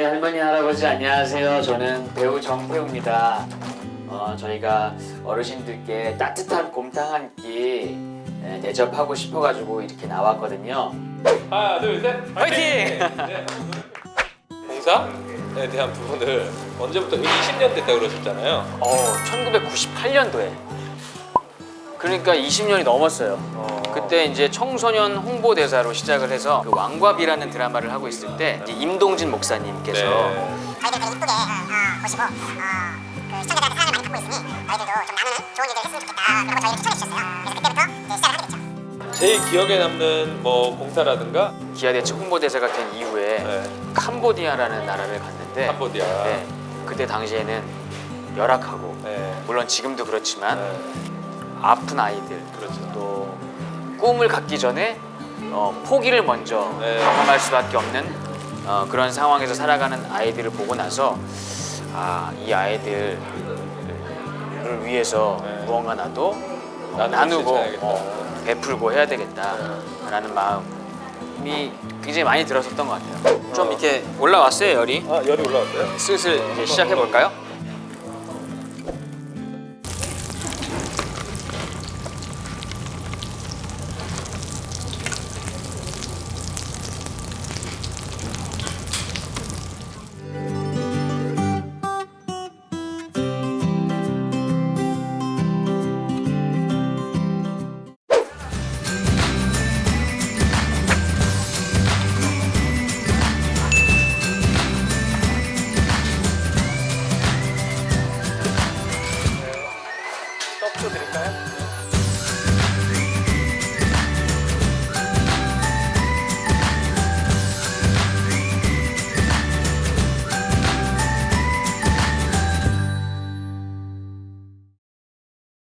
할머니 할아버지 안녕하세요. 저는 배우 정태우입니다. 어, 저희가 어르신들께 따뜻한 곰탕 한 끼 대접하고 싶어가지고 이렇게 나왔거든요. 하나 둘 셋 화이팅! 네. 공사에 대한 부분을 언제부터 20년 됐다 그러셨잖아요. 어, 1998년도에. 그러니까 20년이 넘었어요. 그때 이제 청소년 홍보대사로 시작을 해서 그 왕과 비라는 드라마를 하고 있을 때 이제 임동진 목사님께서 네. 저희들 되게 이쁘게 어, 보시고 어, 그 시청자들한테 사랑을 많이 받고 있으니 너희들도 좀 나누는 좋은 일을 했으면 좋겠다 그러고 저희를 추천해 주셨어요. 그래서 그때부터 이제 시작을 하게 됐죠. 제일 기억에 남는 뭐 공사라든가 기아대책 홍보대사가 된 이후에 네. 캄보디아라는 나라를 갔는데 캄보디아. 네, 그때 당시에는 열악하고 네. 물론 지금도 그렇지만 네. 아픈 아이들 그렇죠. 또 꿈을 갖기 전에 어, 포기를 먼저 네. 경험할 수밖에 없는 어, 그런 상황에서 살아가는 아이들을 보고 나서 아, 이 아이들을 위해서 네. 무언가 나도 나누고 나누고. 어, 베풀고 해야 되겠다라는 마음이 굉장히 많이 들었었던 것 같아요. 좀 어. 이렇게 올라왔어요 열이. 아 열이 올라왔어요? 슬슬 이제 시작해 볼까요?